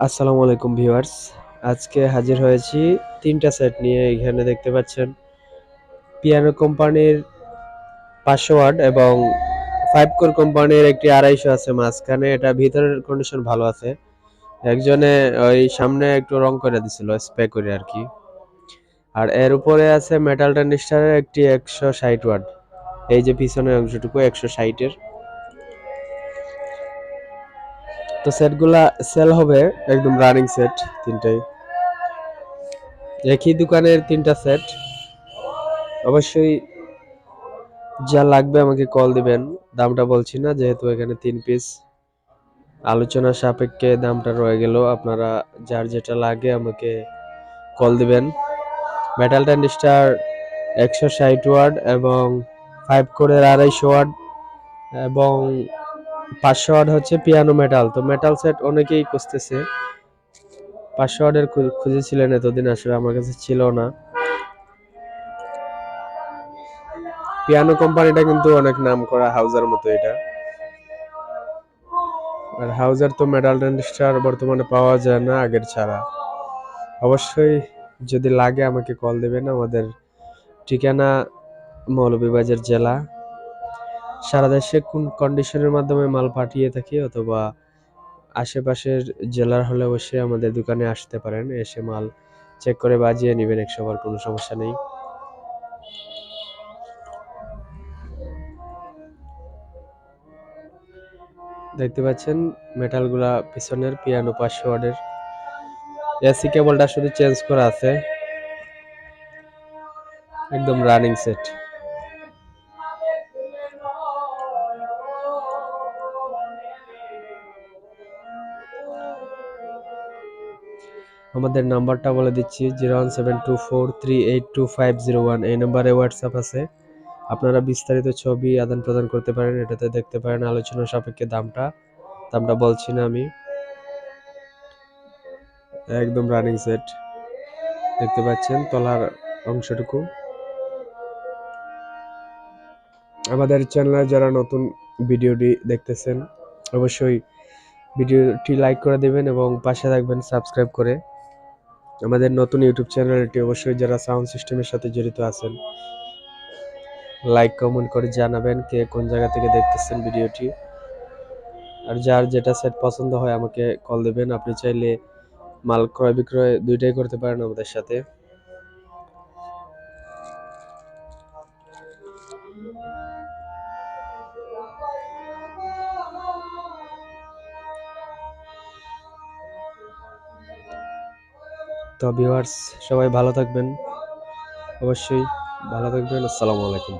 আসসালামু আলাইকুম ভিউয়ার্স। আজকে হাজির হয়েছি তিনটা সেট নিয়ে, এখানে দেখতে পাচ্ছেন পিয়ানো কোম্পানির পাঁচশো ওয়াট এবং ফাইভ কোর কোম্পানির একটি আড়াইশো আছে মাঝখানে। এটা ভিতরের কন্ডিশন ভালো আছে। একজনে ওই সামনে একটু রং করে দিছিল স্প্রে করে আর কি। আর এর উপরে আছে মেটাল ট্যান্ডিস্টারের একটি একশো ষাট ওয়াট। এই যে পিছনের অংশটুকু একশো ষাটের তো সেটগুলা সেল হবে একদম রানিং সেট তিনটাই। একই দোকানের তিনটা সেট অবশ্যই যা লাগবে আমাকে কল দিবেন। দামটা বলছি না, যেহেতু এখানে তিন পিস আলোচনা সাপেক্ষে দামটা রয়ে গেল। আপনারা যার যেটা লাগে আমাকে কল দিবেন। মেটাল ট্যান্ডিস্টার একশো ষাট ওয়ার্ড এবং ফাইভ কোরের আড়াইশো ওয়ার্ড এবং পাঁচশো ওয়ার্ড হচ্ছে পিয়ানো মেটাল তো মেটাল সেট অনেকেই খুঁজতেছে। পাঁচশো ওয়ার্ডের খুঁজেছিলেন এতদিন, আসলে আমার কাছে ছিল না। পিয়ানো কোম্পানিটা কিন্তু অনেক নাম করা হাউজার মতো এটা। আর হাউজার তো মেটাল ট্যান্ডিস্টার বর্তমানে পাওয়া যায় না আগের ছাড়া। অবশ্যই যদি লাগে আমাকে কল দেবেন, আমাদের ঠিকানা মৌলভীবাজার জেলা। সারা দেশে কোন কন্ডিশনের মাধ্যমে মাল পাঠিয়ে থাকি অথবা আশেপাশের জেলার হলে অবশ্যই আমাদের দোকানে আসতে পারেন, এসে মাল চেক করে বাজিয়ে নেবেন একশোবার কোনো সমস্যা নেই। দেখতে পাচ্ছেন মেটালগুলা পিছনের পিয়ানো পাঁচশো ওয়ার্ডের এসি কেবলটা শুধু চেঞ্জ করা আছে। একদম রানিং সেট আমাদের নাম্বারটা বলে দিচ্ছি, zero one seven two four three eight two five zero one. এই নাম্বারে হোয়াটসঅ্যাপ আছে। আপনারা বিস্তারিত ছবি আদান প্রদান করতে পারেন, এটাতে দেখতে পারেন আলোচনা সাপেক্ষে দামটা। দামটা বলছি না আমি। একদম রানিং সেট দেখতে পাচ্ছেন তলার অংশটুকু। আমাদের চ্যানেলে যারা নতুন ভিডিওটি দেখতেছেন, অবশ্যই ভিডিওটি লাইক করে দেবেন এবং পাশে থাকবেন সাবস্ক্রাইব করে। আমাদের নতুন ইউটিউব চ্যানেলটি অবশ্যই যারা সাউন্ড সিস্টেমের সাথে জড়িত আছেন লাইক কমেন্ট করে জানাবেন কে কোন জায়গা থেকে দেখতেছেন ভিডিওটি। আর যার যেটা সেট পছন্দ হয় আমাকে কল দেবেন। আপনি চাইলে মাল ক্রয় বিক্রয় দুইটাই করতে পারেন আমাদের সাথে। তো ভিউয়ার্স সবাই ভালো থাকবেন। অবশ্যই ভালো থাকবেন। আসসালামু আলাইকুম।